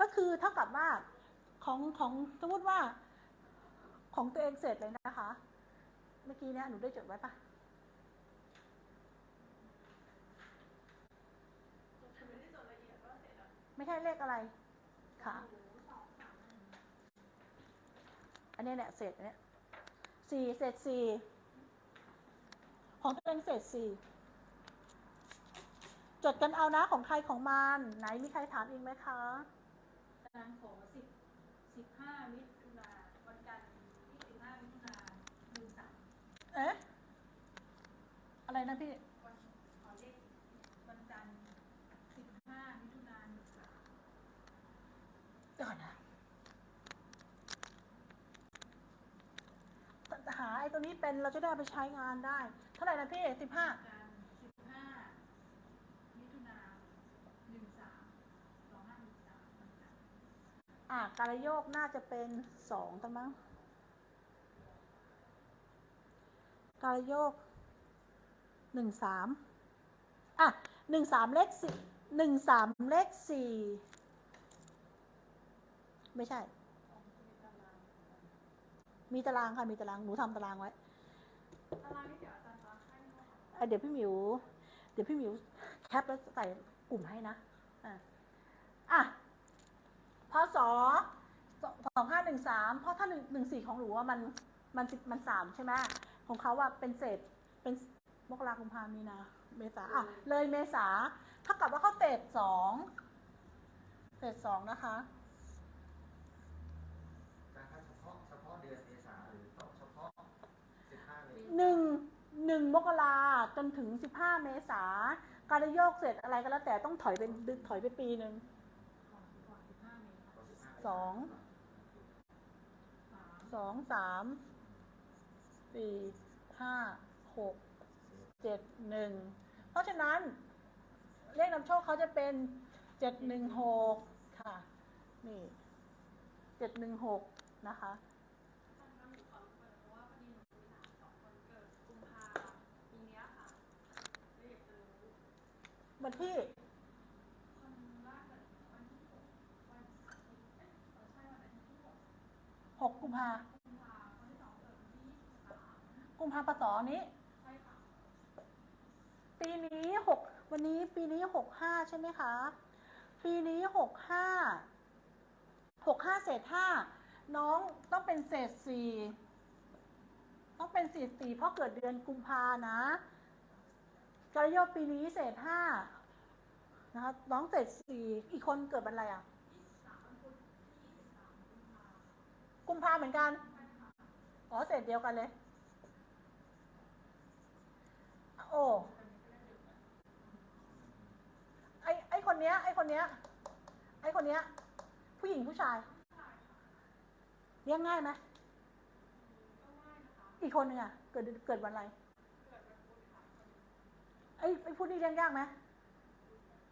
ก็คือเท่ากับว่าของของสมมติว่าของตัวเองเสร็จเลยนะคะ เมื่อกี้เนี่ยหนูได้จดไว้ปะไม่ใช่เลขอะไร ค่ะ อันนี้เนี่ยเศษอันเนี้ยสี่เศษสี่ของตัวเองเศษสี่จดกันเอานะของใครของมัน ไหนมีใครถามอีกไหมคะ ตารางของสิบสิบห้ามิถุนาวันจันทร์ที่สิบห้ามิถุนาหนึ่งสามเอ๊ะ อะไรนะพี่ วันขอเลขวันจันทร์สิบห้ามิถุนาหนึ่งสามเดี๋ยวก่อนนะหาไอ้ตัวนี้เป็นเราจะได้เอาไปใช้งานได้ เท่าไหร่นะพี่สิบห้าจันทร์สิบห้ามิถุนาหนึ่งสามสองห้าหนึ่งสามวันจันทร์ อะการโยกน่าจะเป็นสองกันมั้งการโยกหนึ่งสามอะหนึ่งสามเลขสี่หนึ่งสามเลขสี่ไม่ใช่ มีตารางค่ะ มีตาราง หนูทำตารางไว้ตารางนี้เดี๋ยวอาจารย์จะให้ไหมคะอะเดี๋ยวพี่หมิว เดี๋ยวพี่หมิวแคปแล้วใส่กลุ่มให้นะ อะอะ พศสองห้าหนึ่งสามเพราะถ้าหนึ่งหนึ่งสี่ของหนูว่ามันมันสิบมันสามใช่ไหมของเขาว่าเป็นเศษเป็นมกราคมพามีนาเมษาอะเลยเมษาเท่ากับว่าเขาเศษสองเศษสองนะคะการถ้าเฉพาะเฉพาะเดือนเมษาหรือเฉพาะ15เมษายนหนึ่งหนึ่งมกราจนถึงสิบห้าเมษาการโยกเสร็จอะไรก็แล้วแต่ต้องถอยเป็นถอยไปปีหนึ่ง ก่อนก่อนสิบห้าเมษา ก็15 สองสามสองสามสี่ห้าหกเจ็ดหนึ่งเพราะฉะนั้น เลขนำโชคเขาจะเป็นเจ็ดหนึ่งหกค่ะ นี่เจ็ดหนึ่งหกนะคะท่านคะหนูขอรู้เลยเพราะว่าพอดีหนูมี มภากุมภาคนที่สองเกิดวันที่ยี่สิบสามกุมภาปศนี้ใช่ค่ะปีนี้หกวันนี้ปีนี้หกห้าใช่ไหมคะ ปีนี้หกห้าหกห้าเศษห้าน้องต้องเป็นเศษสี่ต้องเป็นเศษสี่เพราะเกิดเดือนกุมภานะกระโยกปีนี้เศษห้านะคะน้องเศษสี่อีกคนเกิดวันอะไรอะ ยี่สิบสามวันพุธที่ยี่สิบสามกุมภา กุมภาเหมือนกันใช่ค่ะอ๋อเศษเดียวกันเลย โอ้ไอไอคนเนี้ย ไอคนเนี้ย ไอคนเนี้ย ผู้หญิงผู้ชายเลี้ยงง่ายไหมก็ง่ายนะคะอีกคนหนึ่งอะเกิดเกิดวันอะไรเกิดวันพุธค่ะไอไอผู้นี้เลี้ยงยากไหม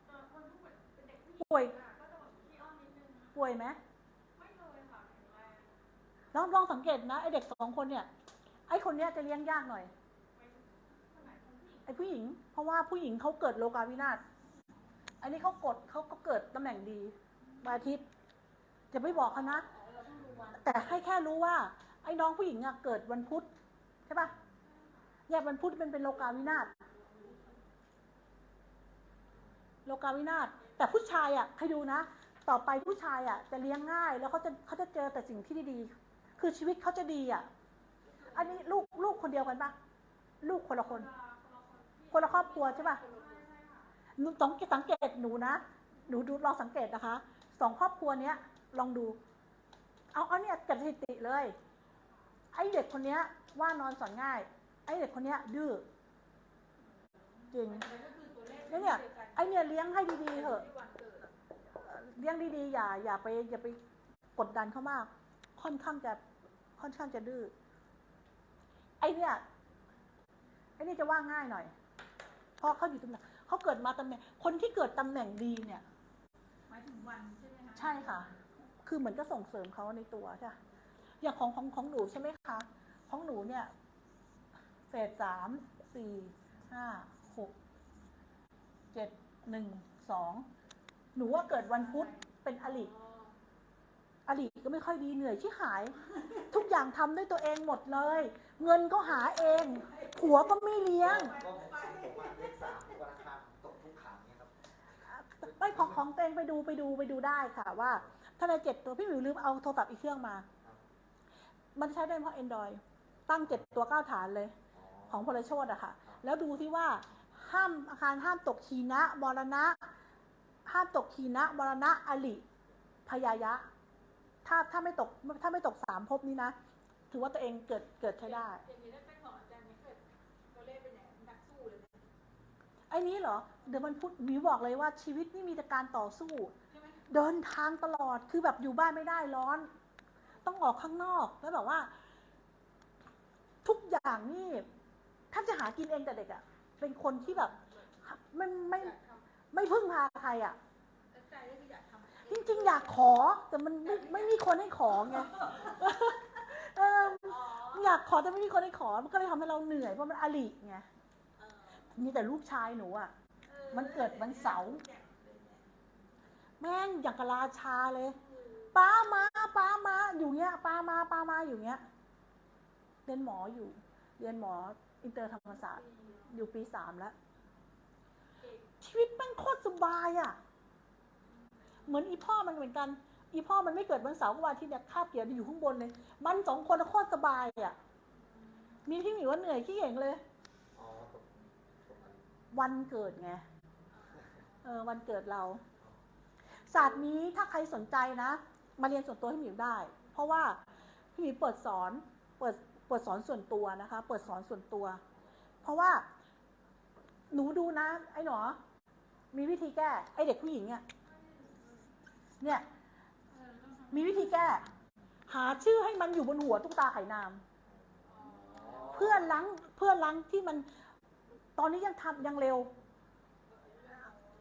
เจอคนที่เหมือนเป็นเด็กผู้หญิงป่วยอะก็จะแบบขี้อ้อนนิดนึงป่วยไหมไม่เลยค่ะแข็งแรง ลองลองสังเกตนะไอเด็กสองคนเนี่ย ไอคนเนี้ยจะเลี้ยงยากหน่อย ไอผู้หญิง เพราะว่าผู้หญิงเขาเกิดโลกาวินาศอันนี้เขากดเขาก็เกิดตำแหน่งดีวันอาทิตย์จะไม่บอกเขานะ แต่ให้แค่รู้ว่า ไอ้น้องผู้หญิงอะเกิดวันพุธใช่ปะแยกวันพุธเป็นเป็นโลกาวินาศโลกาวินาศแต่ผู้ชายอะให้ดูนะ ต่อไปผู้ชายอะจะเลี้ยงง่าย แล้วเขาจะเขาจะเจอแต่สิ่งที่ดีๆ คือชีวิตเขาจะดีอะ อันนี้ลูกลูกคนเดียวกันปะลูกคนละคน คนละครอบครัวใช่ปะใช่ใช่ค่ะหนูต้องสังเกตหนูนะ หนูดูลองสังเกตนะคะ สองครอบครัวเนี้ย ลองดู เอาเอาเนี่ยจัดสถิติเลย ไอ้เด็กคนเนี้ย ว่านอนสอนง่าย ไอ้เด็กคนเนี้ย ดื้อ จริงแต่ก็คือตัวเลขแล้วเนี่ย ไอ้เนี่ยเลี้ยงให้ดีๆเถอะ เลี้ยงดีๆ อย่า อย่าไป อย่าไปกดดันเขามาก ค่อนข้างจะค่อนข้างจะดื้อไอ้เนี่ยไอ้นี่จะว่าง่ายหน่อย เพราะเขาอยู่ตำแหน่งเขาเกิดมาตำแหน่ง คนที่เกิดตำแหน่งดีเนี่ยหมายถึงวันใช่ไหมคะใช่ค่ะ คือเหมือนก็ส่งเสริมเขาในตัวใช่ปะอย่างของของของหนูใช่ไหมคะของหนูเนี่ยเศษสามสี่ห้าหกเจ็ดหนึ่งสองหนูว่าเกิดวันพุธเป็นอลิ อ๋ออลีก็ไม่ค่อยดีเหนื่อยชิหาย ทุกอย่างทำด้วยตัวเองหมดเลย เงินก็หาเองผัวก็ไม่เลี้ยงก็ผมว่าเลขสามวันอังคารตกทุกขังเนี่ยครับไปของของตัวเองไปดูไปดูไปดูได้ค่ะ ว่าถ้าในเจ็ดตัวพี่หมิวลืมเอาโทรศัพท์อีกเครื่องมา มันใช้ได้เพราะ Android ตั้งเจ็ดตัวเก้าฐานเลย ของพลโชดอะค่ะ แล้วดูที่ว่าห้ามอาคารห้ามตกขีนะมรณะ ห้ามตกขีนะมรณะอลิพยายะ ถ้าถ้าไม่ตกถ้าไม่ตกสามภพนี้นะ ถือว่าตัวเองเกิดเกิดใช้ได้อย่างนี้ได้เป็นของอาจารย์ไม่เคยตัวเลขเป็นไหนนักสู้เลยนะไอ้นี้เหรอ เดี๋ยวมันพูดหมิวบอกเลยว่าชีวิตนี่มีแต่การต่อสู้ใช่ไหมเดินทางตลอดคือแบบอยู่บ้านไม่ได้ร้อน ต้องออกข้างนอกแล้วแบบว่า ทุกอย่างนี่ถ้าจะหากินเองแต่เด็กอะเป็นคนที่แบบไม่ไม่อยากทำไม่พึ่งพาใครอะแต่ใจก็คืออยากทำ จริงๆ อยากขอ แต่มันไม่ไม่มีคนให้ขอไงเอออยากขอแต่ไม่มีคนให้ขอ มันก็เลยทำให้เราเหนื่อยเพราะมันอลิไงมีแต่ลูกชายหนูอะมันเกิดวันเสาร์แม่งอย่างกบราชาเลยป้ามาป้ามาอยู่เงี้ยป้ามาป้ามาอยู่เงี้ยเรียนหมออยู่ เรียนหมออินเตอร์ธรรมศาสตร์ อยู่ปีสามแล้ว ชีวิตแม่งโคตรสบายอะ่ะ เหมือนอีพ่อมันเหมือนกัน อีพ่อมันไม่เกิดวันเสาร์ก็วันอาที่เนี่ยคาบเกี่ยวอยู่ข้างบนเลย มันสองคนโคตรสบายอะ่ะ มีพี่หมีว่าเหนื่อยขี้เหย่งเลย วันเกิดไง เออวันเกิดเรา ศาสตร์นี้ถ้าใครสนใจนะ มาเรียนส่วนตัวให้หมิวได้ เพราะว่าพี่หมิวเปิดสอน เปิด เปิดสอนส่วนตัวนะคะ เปิดสอนส่วนตัว เพราะว่าหนูดูนะ ไอ้หนอมีวิธีแก้ ไอ้เด็กผู้หญิงเนี่ย เนี่ยมีวิธีแก้ หาชื่อให้มันอยู่บนหัวตุ๊กตาไข่นาม เพื่อนล้างเพื่อนล้างที่มันตอนนี้ยังทำยังเร็ว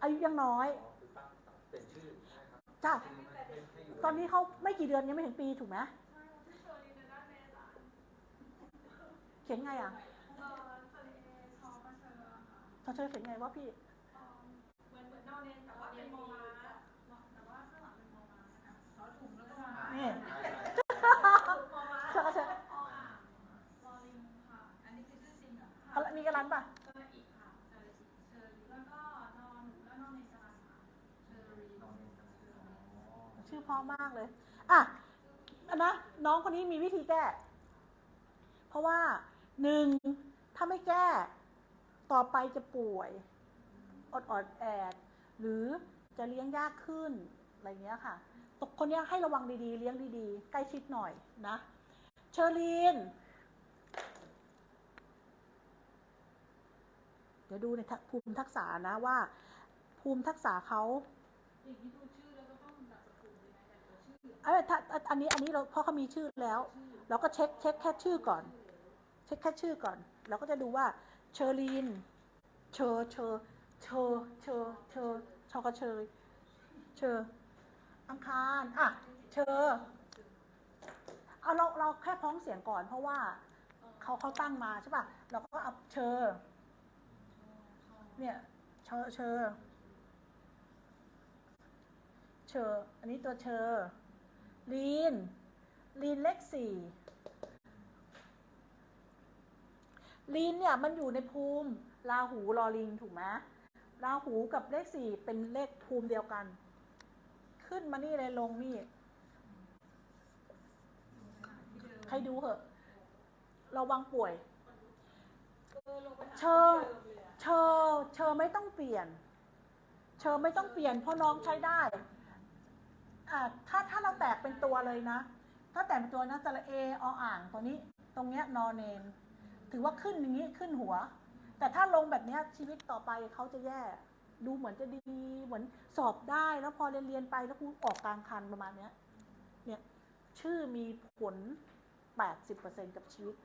อายุยังน้อยอ๋อคือตั้งเป็นชื่อใช่ครับจ้ะคือให้ให้อยู่ตอนนี้เขาไม่กี่เดือนยังไม่ถึงปีถูกไหมใช่ที่เชอรีในด้านเมษาเขียนไงอะเออสลีเอชอมาเชอค่ะเขาเชยเขียนไงว่าพี่ กระลันป่ะเชอร์อีค่ะเชอร์อีเชอร์อีแล้วก็นอนแล้วนอนในสลันค่ะเชอรี่ชื่อเพราะมากเลย อะอันนะน้องคนนี้มีวิธีแก้ เพราะว่าหนึ่งถ้าไม่แก้ ต่อไปจะป่วย อดอดแอด หรือจะเลี้ยงยากขึ้น อะไรเงี้ยค่ะ ตกคนนี้ให้ระวังดีๆ เลี้ยงดีๆ ใกล้ชิดหน่อยนะ เชอรีน เดี๋ยวดูในภูมิทักษะนะว่า ภูมิทักษะเขาต้องการอะไงแต่ตัวชื่อเอ้ยถ้าอันนี้อันนี้เราเพราะเขามีชื่อแล้ว เราก็เช็คเช็คแค่ชื่อก่อน เช็คแค่ชื่อก่อน เราก็จะดูว่าเชอรีนเชอเชอเชอเชอเชอชอกระเชยเชออังคารอะเชอเอาเราเราแค่พ้องเสียงก่อนเพราะว่าเขาเขาตั้งมาใช่ป่ะ เราก็เอาเชอ เนี่ยเชอเชอเชออันนี้ตัวเชอลีนลีนเลขสี่ลีนเนี่ยมันอยู่ในภูมิราหูลอลิงถูกไหมราหูกับเลขสี่เป็นเลขภูมิเดียวกัน ขึ้นมานี่เลยลงนี่ ใครดูเหอะ ระวังป่วย เออเชอเลยอะเชอเชอไม่ต้องเปลี่ยน เชอไม่ต้องเปลี่ยน เพราะน้องใช้ได้อ่าถ้าถ้าเราแตกเป็นตัวเลยนะ ถ้าแตกเป็นตัวนะสระเอออ่างตัวนี้ ตรงเนี้ยนอนเนนถือว่าขึ้นอย่างนี้ขึ้นหัว แต่ถ้าลงแบบเนี้ยชีวิตต่อไปเขาจะแย่ ดูเหมือนจะดีเหมือนสอบได้แล้วพอเรียนเรียนไปแล้วกูออกกลางคันประมาณเนี้ย เนี่ยชื่อมีผล 80%กับชีวิต